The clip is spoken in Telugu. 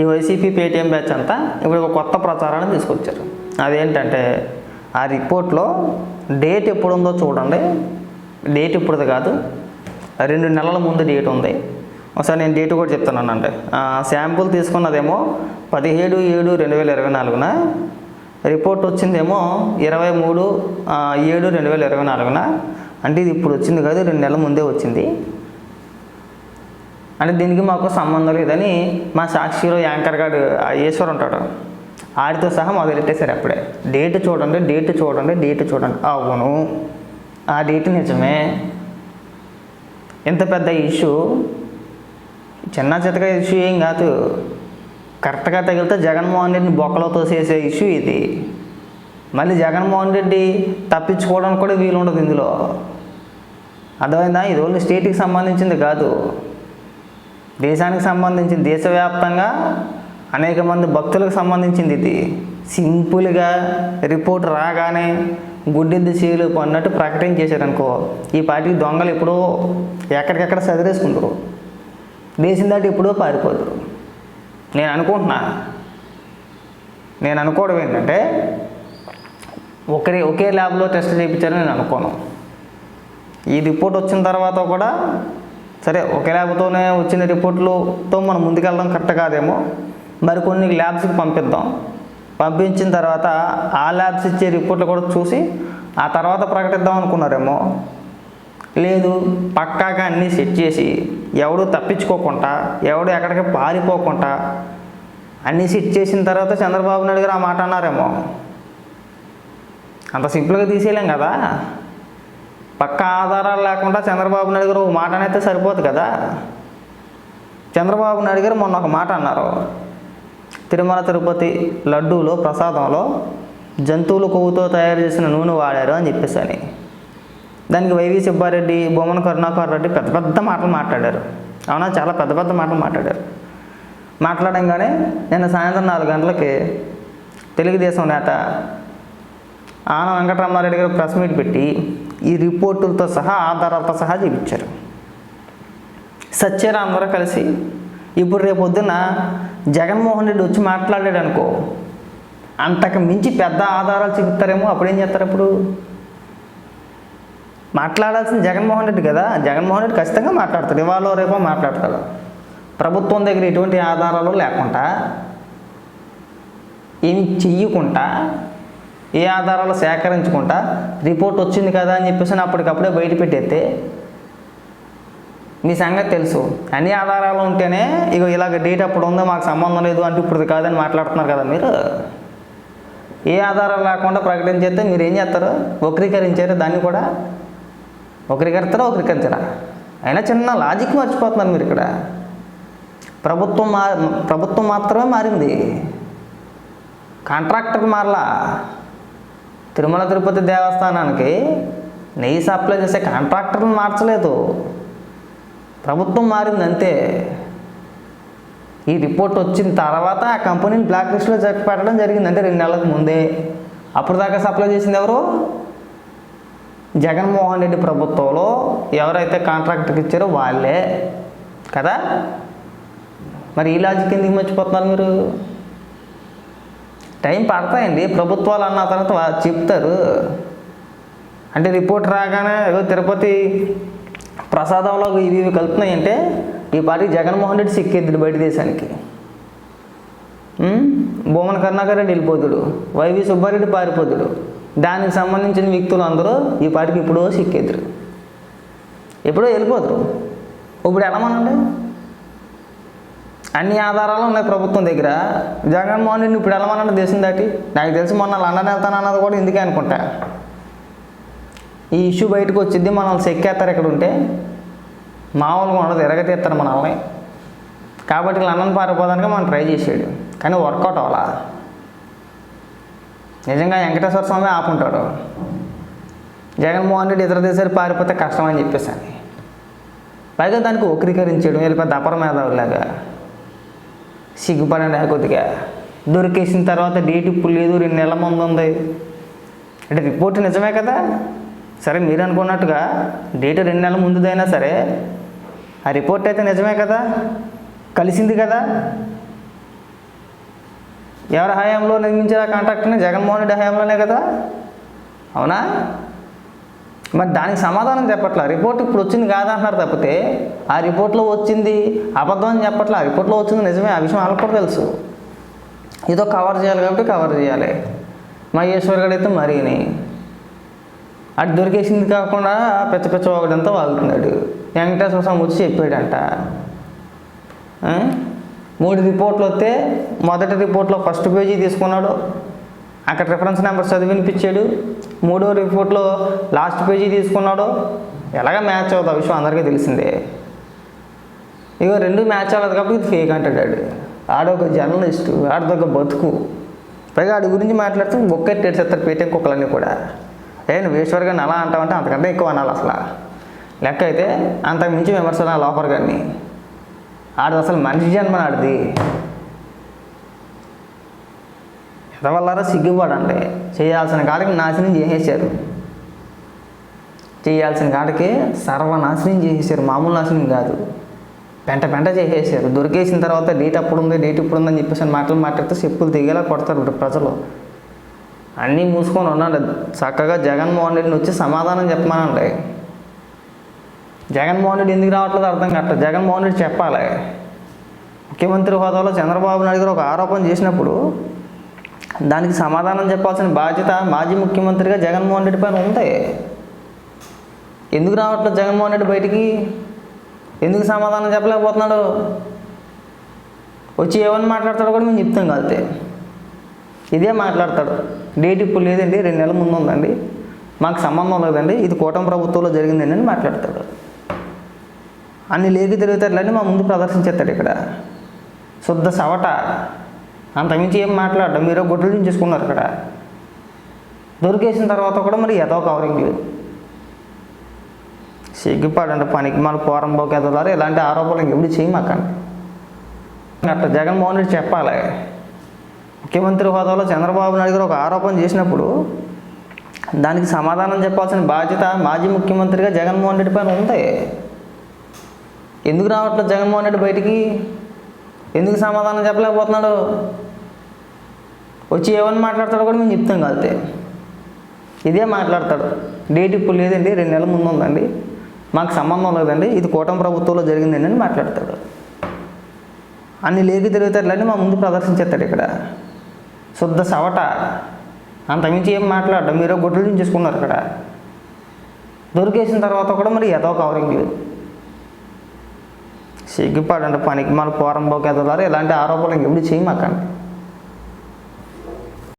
ఈ వైసీపీ పేటీఎం బ్యాచ్ అంతా ఇప్పుడు ఒక కొత్త ప్రచారాన్ని తీసుకొచ్చారు. అదేంటంటే ఆ రిపోర్ట్లో డేట్ ఎప్పుడు ఉందో చూడండి. డేట్ ఇప్పుడుది కాదు. రెండు నెలల ముందు డేట్ ఉంది. ఒకసారి నేను డేట్ కూడా చెప్తున్నానండి. శాంపుల్ తీసుకున్నదేమో పదిహేడు ఏడు రెండు వేల ఇరవై నాలుగున రిపోర్ట్ వచ్చిందేమో ఇరవై మూడు ఏడు రెండు వేల ఇరవై నాలుగున. అంటే ఇది ఇప్పుడు వచ్చింది కాదు రెండు నెలల ముందే వచ్చింది. అంటే దీనికి మాకు సంబంధం లేదని మా సాక్షిలో యాంకర్ గారు ఈశ్వర్ ఉంటాడు. ఆడితో సహా మొదలెట్టేశారు అప్పుడే. డేట్ చూడండి డేట్ చూడండి డేట్ చూడండి. అవును ఆ డేట్ నిజమే. ఇంత పెద్ద ఇష్యూ చిన్న చితక ఇష్యూ ఏం కాదు. కరెక్ట్గా తగిలితే జగన్మోహన్ రెడ్డిని బొక్కలో తోసేసే ఇష్యూ ఇది. మళ్ళీ జగన్మోహన్ రెడ్డి తప్పించుకోవడానికి కూడా వీలు ఉండదు ఇందులో. అర్థమైందా? ఇది ఓన్లీ స్టేట్కి సంబంధించింది కాదు. దేశానికి సంబంధించింది దేశవ్యాప్తంగా అనేక మంది భక్తులకు సంబంధించింది ఇది. సింపుల్గా రిపోర్ట్ రాగానే గుడ్డింది సీలు అన్నట్టు ప్రకటన చేశారనుకో ఈ పార్టీ దొంగలు ఎప్పుడో ఎక్కడికెక్కడ చదివేసుకుంటారు దేశం దాటి ఎప్పుడో పారిపోతారు. నేను అనుకుంటున్నా. నేను అనుకోవడం ఏంటంటే ఒకరి ఒకే ల్యాబ్లో టెస్ట్ చేయించారని నేను అనుకోను. ఈ రిపోర్ట్ వచ్చిన తర్వాత కూడా సరే ఒకే ల్యాబ్తోనే వచ్చిన రిపోర్ట్లతో మనం ముందుకెళ్ళడం కరెక్ట్ కాదేమో. మరి కొన్ని ల్యాబ్స్కి పంపిద్దాం. పంపించిన తర్వాత ఆ ల్యాబ్స్ ఇచ్చే రిపోర్ట్లు కూడా చూసి ఆ తర్వాత ప్రకటిద్దాం అనుకున్నారేమో. లేదు పక్కాగా అన్నీ సెట్ చేసి ఎవడు తప్పించుకోకుండా ఎవడు ఎక్కడికి పారిపోకుండా అన్నీ సెట్ చేసిన తర్వాత చంద్రబాబు నాయుడు గారు ఆ మాట అన్నారేమో. అంత సింపుల్గా తీసేయలేం కదా? పక్క ఆధారాలు లేకుండా చంద్రబాబు నాయుడు గారు ఒక మాట అనేది సరిపోదు కదా? చంద్రబాబు నాయుడు గారు మొన్న ఒక మాట అన్నారు. తిరుమల తిరుపతి లడ్డూలో ప్రసాదంలో జంతువుల కొవ్వుతో తయారు చేసిన నూనె వాడారు అని చెప్పేసి అని. దానికి వైవి సుబ్బారెడ్డి బొమ్మన కరుణాకర్ రెడ్డి పెద్ద పెద్ద మాటలు మాట్లాడారు. అవునా? చాలా పెద్ద పెద్ద మాటలు మాట్లాడారు. మాట్లాడంగానే నిన్న సాయంత్రం నాలుగు గంటలకి తెలుగుదేశం నేత ఆన వెంకటరామారెడ్డి గారు ప్రెస్ మీట్ పెట్టి ఈ రిపోర్టులతో సహా ఆధారాలతో సహా చూపించారు సత్యారా అందరూ కలిసి ఇప్పుడు రేపు పొద్దున్న జగన్మోహన్ రెడ్డి వచ్చి మాట్లాడాడు అనుకో అంతకు మించి పెద్ద ఆధారాలు చూపిస్తారేమో అప్పుడు ఏం చేస్తారు అప్పుడు? మాట్లాడాల్సిన జగన్మోహన్ రెడ్డి కదా జగన్మోహన్ రెడ్డి ఖచ్చితంగా మాట్లాడతాడు ఇవాళ రేపో మాట్లాడతాడు. ప్రభుత్వం దగ్గర ఎటువంటి ఆధారాలు లేకుండా ఏమి చెయ్యకుండా ఏ ఆధారాలు సేకరించకుండా రిపోర్ట్ వచ్చింది కదా అని చెప్పేసి అప్పటికప్పుడే బయట పెట్టేస్తే మీ సంగతి తెలుసు. అన్ని ఆధారాలు ఉంటేనే ఇక ఇలాగ డేట్ అప్పుడు ఉందో మాకు సంబంధం లేదు అంటే ఇప్పుడు కాదని మాట్లాడుతున్నారు కదా మీరు. ఏ ఆధారాలు లేకుండా ప్రకటించేస్తే మీరు ఏం చేస్తారు? వక్రీకరించారు దాన్ని కూడా? వక్రీకరిస్తారా వక్రీకరించరా? అయినా చిన్న లాజిక్ మర్చిపోతున్నారు మీరు ఇక్కడ. ప్రభుత్వం మా ప్రభుత్వం మాత్రమే మారింది. కాంట్రాక్టర్ మారలా. తిరుమల తిరుపతి దేవస్థానానికి నెయ్యి సప్లై చేసే కాంట్రాక్టర్ని మార్చలేదు. ప్రభుత్వం మారింది అంతే ఈ రిపోర్ట్ వచ్చిన తర్వాత ఆ కంపెనీని బ్లాక్ లిస్ట్లో చెక్ పెట్టడం జరిగింది. అంటే రెండు నెలలకు ముందే. అప్పుడు దాకా సప్లై చేసింది ఎవరు? జగన్మోహన్ రెడ్డి ప్రభుత్వంలో ఎవరైతే కాంట్రాక్టర్కి ఇచ్చారో వాళ్ళే. కదా? మరి ఈ లాజిక్ ఎందుకు మర్చిపోతున్నారు మీరు? టైం పడతాయండి. ప్రభుత్వాలు అన్న తర్వాత చెప్తారు. అంటే రిపోర్ట్ రాగానే ఏదో తిరుపతి ప్రసాదంలో ఇవి ఇవి కలుపుతున్నాయంటే ఈ పార్టీ జగన్మోహన్ రెడ్డి సిక్కేద్దుడు బయట దేశానికి. భూమన బొమ్మన కరుణాకర్ రెడ్డి వెళ్ళిపోతుడు. వైవి సుబ్బారెడ్డి పారిపోతుడు. దానికి సంబంధించిన వ్యక్తులు అందరూ ఈ పార్టీకి ఇప్పుడో సిక్కేద్దరు. ఎప్పుడో వెళ్ళిపోతారు. ఇప్పుడు ఎలా మనండి అన్ని ఆధారాలు ఉన్నాయి ప్రభుత్వం దగ్గర. జగన్మోహన్ రెడ్డి ఇప్పుడు వెళ్ళమనండి దేశం దాటి. నాకు తెలిసి మొన్న లండన్ వెళ్తానన్నది కూడా ఎందుకే అనుకుంటా. ఈ ఇష్యూ బయటకు వచ్చింది మనల్ని చెక్కేస్తారు ఇక్కడ ఉంటే. మామూలుగా ఉండదు ఎరగతీస్తారు మనల్ని. కాబట్టి లండన్ పారిపోదానికి మనం ట్రై చేసాడు కానీ వర్కౌట్ అవ్వాలా? నిజంగా వెంకటేశ్వర స్వామి ఆపుంటాడు. జగన్మోహన్ రెడ్డి ఇతర దేశాలు పారిపోతే కష్టం అని. చెప్పేసాను పైగా దానికి వక్రీకరించడం వెళ్ళి పెద్ద అపర మేధావులాగా సిగ్గుపడండి కొద్దిగా. దొరికేసిన తర్వాత డేట్ ఇప్పుడు లేదు రెండు నెలల ముందు ఉంది. అంటే రిపోర్ట్ నిజమే కదా? సరే మీరు అనుకున్నట్టుగా డేట్ రెండు నెలల ముందుదైనా సరే ఆ రిపోర్ట్ అయితే నిజమే కదా? కలిసింది కదా? ఎవరి హయాంలో నిర్మించిన కాంట్రాక్టర్ని జగన్మోహన్ రెడ్డి హయాంలోనే కదా? అవునా? మరి దానికి సమాధానం చెప్పట్లా? రిపోర్ట్ ఇప్పుడు వచ్చింది కాదంటున్నారు తప్పితే ఆ రిపోర్ట్లో వచ్చింది అబద్ధం అని చెప్పట్లే. ఆ రిపోర్ట్లో వచ్చింది నిజమే. ఆ విషయం వాళ్ళకి కూడా తెలుసు. ఏదో కవర్ చేయాలి కాబట్టి కవర్ చేయాలి. మహేశ్వర్ గడు అయితే మరీని. అటు దొరికేసింది కాకుండా పెద్ద పెద్ద ఒకడంతా వాగుతున్నాడు వెంకటేశ్వర స్వామి వచ్చి చెప్పాడంట. మూడు రిపోర్ట్లు వస్తే మొదటి రిపోర్ట్లో ఫస్ట్ పేజీ తీసుకున్నాడు. అక్కడ రిఫరెన్స్ నెంబర్ చదివి వినిపించాడు. మూడో రిపోర్ట్లో లాస్ట్ పేజీ తీసుకున్నాడు. ఎలాగ మ్యాచ్ అవుతుంది ఆ విషయం అందరికీ తెలిసిందే. ఇగో రెండు మ్యాచ్ అవ్వదు కాబట్టి ఇది ఫేక్ అంటాడు ఆడు. ఆడొక జర్నలిస్టు ఆడదొక బతుకు. పైగా ఆడి గురించి మాట్లాడుతూ బొక్కెట్టేసేస్తారు పేటీఎం కుక్కలన్నీ కూడా. ఏ నువ్వు ఈశ్వర్ గారిని అలా అంటావంటే అంతకంటే ఎక్కువ అనాలి అసలు. లెక్క అయితే అంతకు మించి విమర్శలు లోపర్ గారిని ఆడది అసలు మనిషి జన్మ ఆడిది ఎదవల్లారా సిగ్గుపడండి. చేయాల్సిన కాడికి నాశనం చేసేసారు చేయాల్సిన కాడికి సర్వనాశనం చేసేసారు మామూలు నాశనం కాదు. పెంట పెంట చేసేసారు. దొరికేసిన తర్వాత డేట్ అప్పుడు ఉంది డేట్ ఇప్పుడు ఉందని చెప్పేసి మాటలు మాట్లాడితే చెప్పులు దిగేలా కొడతారు ఇప్పుడు ప్రజలు. అన్నీ మూసుకొని ఉన్నాడు. చక్కగా జగన్మోహన్ రెడ్డిని వచ్చి సమాధానం చెప్పమనండి. జగన్మోహన్ రెడ్డి ఎందుకు రావట్లేదు అర్థం కట్ట జగన్మోహన్ రెడ్డి చెప్పాలి. ముఖ్యమంత్రి హోదాలో చంద్రబాబు నాయుడు గారు ఒక ఆరోపణ చేసినప్పుడు దానికి సమాధానం చెప్పాల్సిన బాధ్యత మాజీ ముఖ్యమంత్రిగా జగన్మోహన్ రెడ్డి పైన ఉంది. ఎందుకు రావట్లేదు జగన్మోహన్ రెడ్డి బయటికి? ఎందుకు సమాధానం చెప్పలేకపోతున్నాడు? వచ్చి ఏమని మాట్లాడతాడో కూడా మేము చెప్తాం కలితే ఇదే మాట్లాడతాడు. డేట్ ఇప్పుడు లేదండి రెండు నెలల ముందు ఉందండి. మాకు సంబంధం లేదండి. ఇది కూటమి ప్రభుత్వంలో జరిగిందండి అని మాట్లాడతాడు. అన్ని లేకి తిరుగుతారులన్నీ మా ముందు ప్రదర్శించేస్తాడు ఇక్కడ. శుద్ధ సవట. అంతమించి ఏం మాట్లాడడం? మీరు గుడ్డలు చేసుకున్నారు ఇక్కడ. దొరికేసిన తర్వాత కూడా మరి ఏదో కవరింగ్ లేదు. సిగ్గుపడండి పనికి మన పోరం ఎదలారు ఇలాంటి ఆరోపణలు ఎప్పుడు చేయమాకండి. అట్లా జగన్మోహన్ రెడ్డి చెప్పాలి. ముఖ్యమంత్రి హోదాలో చంద్రబాబు నాయుడు గారు ఒక ఆరోపణ చేసినప్పుడు దానికి సమాధానం చెప్పాల్సిన బాధ్యత మాజీ ముఖ్యమంత్రిగా జగన్మోహన్ రెడ్డి పైన ఉంది. ఎందుకు రావట్లేదు జగన్మోహన్ రెడ్డి బయటికి? ఎందుకు సమాధానం చెప్పలేకపోతున్నాడు? వచ్చి ఏమని మాట్లాడతాడో కూడా మేము చెప్తాం కలితే ఇదే మాట్లాడతాడు. డేట్ ఇప్పుడు లేదండి రెండు నెలల ముందు ఉందండి. మాకు సంబంధం లేదండి. ఇది కూటమి ప్రభుత్వంలో జరిగింది అని మాట్లాడతాడు. అన్ని లేకి తిరుగుతారులన్నీ మా ముందు ప్రదర్శించేస్తాడు ఇక్కడ. శుద్ధ సవట. అంతమించి ఏం మాట్లాడడం? మీరు గుడ్డలు చేసుకున్నారు ఇక్కడ. దొరికేసిన తర్వాత కూడా మరి ఏదో లేదు సిగ్గుపడండి పనికి మన పోరంబోకి ఎదలారు ఇలాంటి ఆరోపణలు ఇంకెప్పుడు చేయమాకండి.